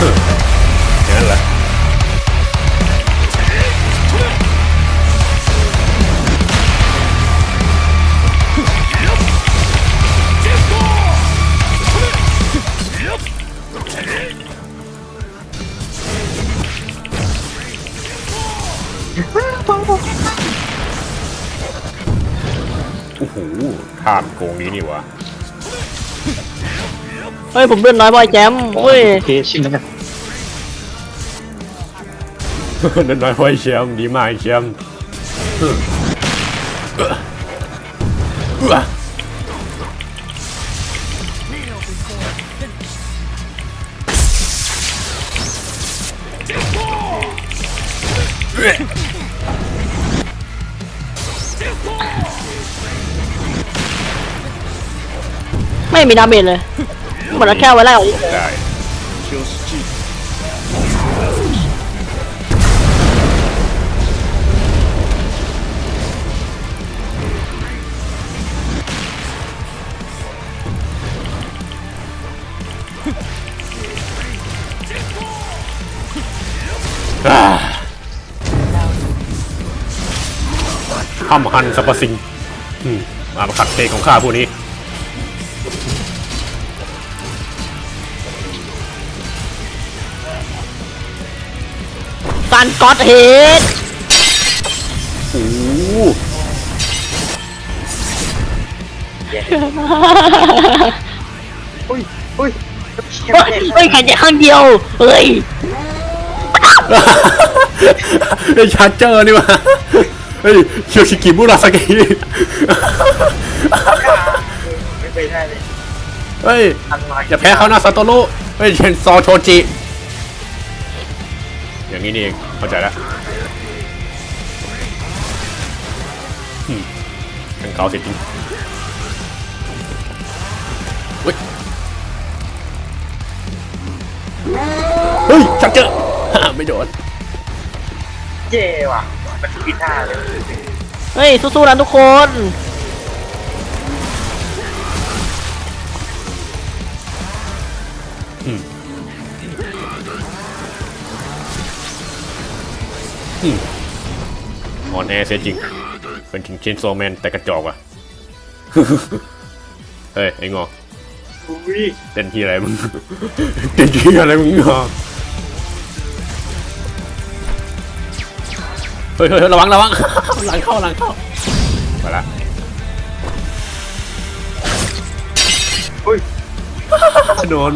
นั่นแหละโอ้โหข้ามโกงนี้นี่วะ เฮ้ยผมเดินน้อยบอยแจมเว้ยโอเคชิมแล้วกันนั่นน้อยไว้แชมป์ดีมากแชมป์เออเออเออเออไม่มีดาเมจเลยเหมือนแค่ไว้ไล่ออกได้อ่าห้ามหันสรรพสิ่งอืมมาขัดเตะของข้าผู้นี้ ซันก็อตเฮดโอ้โหอุ้ยอุ้ยเฮ้ยเฮ้ยแข่งแค่ข้างเดียว เฮ้ยไอ้ชาร์เจอร์นี่วะเฮ้ยเคียวชิกิมุราสกิไม่ไปได้เลยเฮ้ยอะไรอย่าแพ้เขานะซาโตโร่เฮ้ยเชนซอโชจิอย่างนี้นี่เอง เข้าใจแล้วอืมเป็นเขาเสร็จจริงเฮ้ยเฮ้ยชักเจอไม่โดนเย่ว่ะมันผิดท่าเลยเฮ้ยสู้ๆนะทุกคน ออนแอร์เสียจริง เป็นถึงเชนโซแมนแต่กระจอกว่ะ เฮ้ย ไอ้งออุ้ยเต้นที่อะไรมึงเต้นที่อะไรมึงงอเฮ้ยเฮ้ยเฮ้ยระวังระวังหลังเข้าหลังเข้ามาละอุ้ยโดน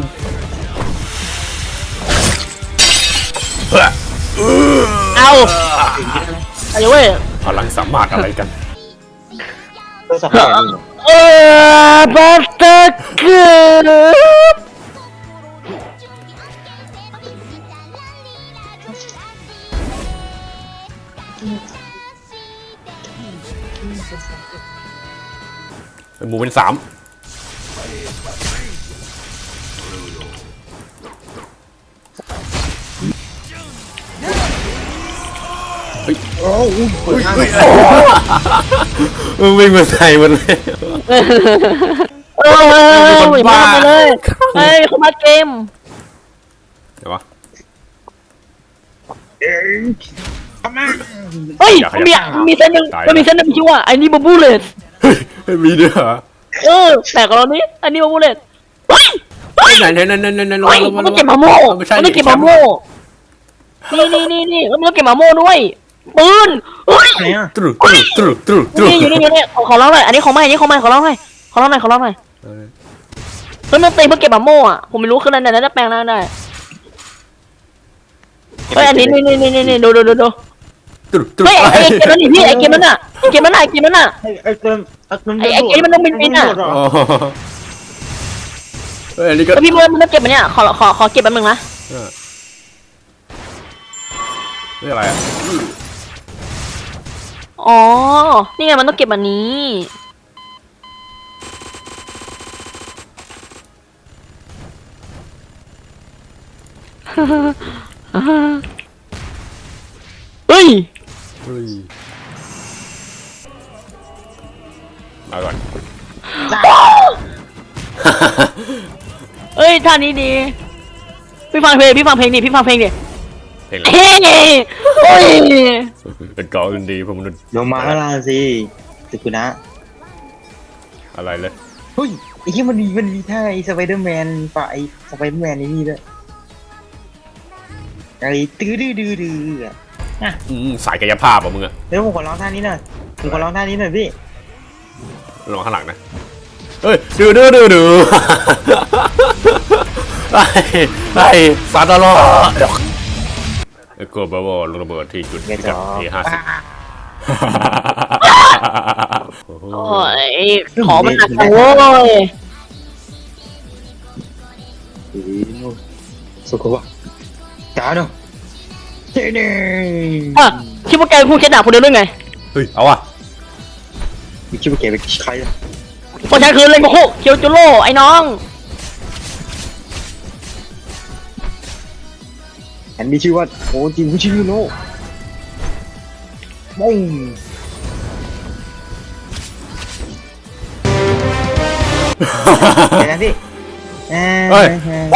เฮ้ย เอาไอ้เว้ยพลังสามารถอะไรกันตัวสับแปดนี่เออบัตเตอร์เกิร์หมูเป็นสาม โอ้อุ้ยเปิดท่ามึงวิ่งมาใส่มันเลยเออเออมีคนบ้ามาเลยเฮ้ยเขามาเกมเดี๋ยววะเอ้ยทำไมเฮ้ยอย่าขยับมีมีเส้นหนึ่งตายมันมีเส้นหนึ่งชื่อว่าไอ้นี่บูบูเลตเฮ้ยมีด้วยเหรอเออแต่กับเรานี้ไอ้นี่บูบูเลตเฮ้ยเฮ้ยไหนไหนไหนไหนไหนไหนเฮ้ยระวัมันงต้องระวังเก็บมาโม่ไม่ใช่มันต้องเก็บมาโม่นี่นี่นี่นี่แล้วมันต้องเก็บมาโม่ด้วย ปืนเฮ้ยไหนอะตรุตรุตรุตรุตรุนี่อยู่นี่อยู่นี่ขอขอร้องหน่อยอันนี้ของไม่อันนี้ของไม่ขอร้องหน่อยขอร้องหน่อยขอร้องหน่อยเฮ้ยมันตีเพื่อเก็บมาโม่อะผมไม่รู้คืออะไรแต่น่าจะแปลงร่างได้เฮ้ยอันนี้นี่นี่นี่นี่นี่ดูดูดูดูตรุตรุเฮ้ยไอ้ไอ้เกมนั้นนี่พี่ไอ้เกมนั้นน่ะไอ้เกมนั้นน่ะไอ้เกมนั้นน่ะไอ้ไอ้เติมไอ้เติมไอ้ไอ้ไอ้มันต้องบินๆอะเหรออ๋อเฮ้ยอันนี้ก็แล้วพี่เบิร์ดมันต้องเก็บมันเนี่ยขอขอขอเก็บแป๊บนึงนะเรื่องอะไรอะ อ๋อ นี่ไงมันต้องเก็บอันนี้ เฮ้ย เฮ้ยมาก่อน เอ้ยท่านี้ดี พี่ฟังเพลง พี่ฟังเพลงดิพี่ฟังเพลงดิ เพลงอะไรเฮ้ยโอ้ยเป็นเกาอื่นดีผมนุนลงมาข้างล่างสิตึกุนะอะไรเลยเฮ้ยไอ้ที่มันมีมันมีท่าไอ้สไปเดอร์แมนป่ะไอ้สไปเดอร์แมนไอ้นี่ด้วยไอ้ตื้อดื้อดื้อดื้ออะอืมสายกายภาพอะมึงอะเดี๋ยวผมขอร้องท่านี้หน่อยผมขอร้องท่านี้หน่อยพี่ลองข้างหลังนะเฮ้ยดูดูดูดูไอ้ไอ้ซาตาลอ ไอ้กบบอกลงระเบิดที่จุดพิกัดที่ห้าสิบโอ้ยขอมันหนักจังโว้ยสุขวะจ้าเนาะเจ๊เนี่ยอะคิดว่าแกพูดแค่ด่าคนเดียวได้ไงเฮ้ย เอาอะมีคิดว่าแกเป็นใครอะเพราะฉันคือเลนโกคุเคียวจูโร่ไอ้น้อง นมีชื่อว่าโอจิมุชิยุโนะมงเดี๋ยวนะพี่เอ้ยเฮ้ย